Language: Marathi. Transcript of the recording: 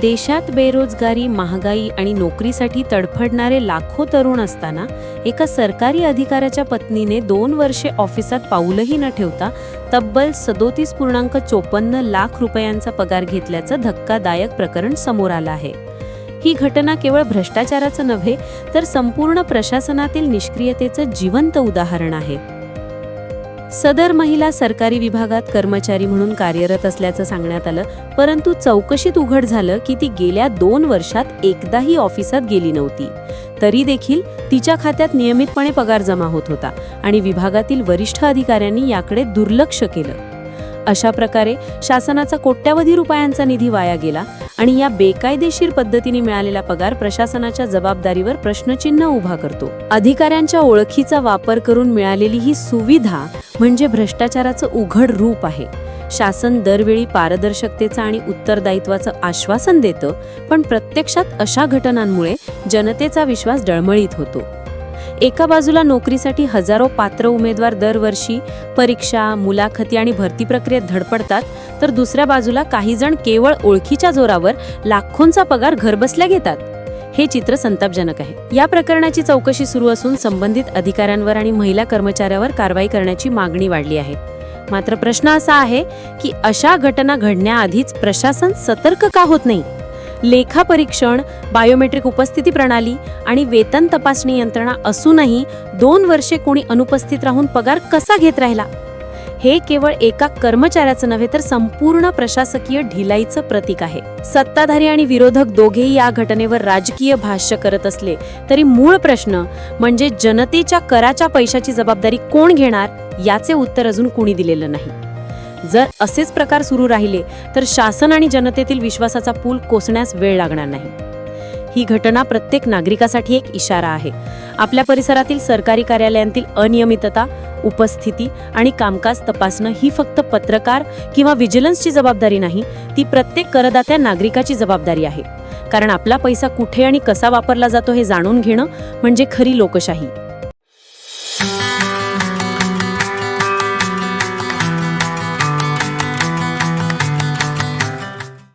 देशात बेरोजगारी महागाई आणि नोकरीसाठी तडफडणारे लाखो तरुण असताना एका सरकारी अधिकाऱ्याच्या पत्नीने दोन वर्षे ऑफिसात पाऊलही न ठेवता तब्बल सदोतीस पूर्णांक चोपन्न लाख रुपयांचा पगार घेतल्याचं धक्कादायक प्रकरण समोर आलं आहे. ही घटना केवळ भ्रष्टाचाराचं नव्हे तर संपूर्ण प्रशासनातील निष्क्रियतेचं जिवंत उदाहरण आहे. सदर महिला सरकारी विभागात कर्मचारी म्हणून कार्यरत असल्याचं सांगण्यात आलं परंतु चौकशीत उघड झालं की ती गेल्या दोन वर्षात एकदाही ऑफिसात गेली नव्हती. तरी देखील तिच्या खात्यात नियमितपणे पगार जमा होत होता आणि विभागातील वरिष्ठ अधिकाऱ्यांनी याकडे दुर्लक्ष केलं. अशा प्रकारे शासनाचा कोट्यावधी रुपयांचा निधी वाया गेला आणि या बेकायदेशीर पद्धतीने मिळालेला पगार प्रशासनाच्या जबाबदारीवर प्रश्नचिन्ह उभा करतो. अधिकाऱ्यांच्या ओळखीचा वापर करून मिळालेली ही सुविधा म्हणजे भ्रष्टाचाराचं उघड रूप आहे. शासन दरवेळी पारदर्शकतेचं आणि उत्तरदायित्वाचं आश्वासन देतं पण प्रत्यक्षात अशा घटनांमुळे जनतेचा विश्वास डळमळीत होतो. एका बाजूला नोकरीसाठी हजारो पात्र उमेदवार दरवर्षी परीक्षा मुलाखती आणि भरती प्रक्रियेत धडपडतात तर दुसऱ्या बाजूला काही जण केवळ ओळखीच्या जोरावर लाखोंचा पगार घरबसल्या घेतात. हे चित्र संतापजनक आहे. या प्रकरणाची चौकशी सुरू असून संबंधित अधिकाऱ्यांवर आणि महिला कर्मचाऱ्यावर कारवाई करण्याची मागणी वाढली आहे. मात्र प्रश्न असा आहे की अशा घटना घडण्याआधीच प्रशासन सतर्क का होत नाही? लेखापरीक्षण बायोमेट्रिक उपस्थिती प्रणाली आणि वेतन तपासणी यंत्रणा असूनही दोन वर्षे कोणी अनुपस्थित राहून पगार कसा घेत राहिला? हे केवळ एका कर्मचाऱ्याचं नव्हे तर संपूर्ण प्रशासकीय ढिलाईचं प्रतीक आहे. सत्ताधारी आणि विरोधक दोघेही या घटनेवर राजकीय भाष्य करत असले तरी मूळ प्रश्न म्हणजे जनतेच्या कराच्या पैशाची जबाबदारी कोण घेणार? याचे उत्तर अजून कुणी दिलेलं नाही. जर असेच प्रकार सुरू राहिले तर शासन आणि जनतेतील विश्वासाचा पूल कोसण्यास वेळ लागणार नाही. ही घटना प्रत्येक नागरिकासाठी एक इशारा आहे. आपल्या परिसरातील सरकारी कार्यालयांतील अनियमितता उपस्थिती आणि कामकाज तपासणं ही फक्त पत्रकार किंवा विजिलन्सची जबाबदारी नाही ती प्रत्येक करदात्या नागरिकाची जबाबदारी आहे. कारण आपला पैसा कुठे आणि कसा वापरला जातो हे जाणून घेणं म्हणजे खरी लोकशाही.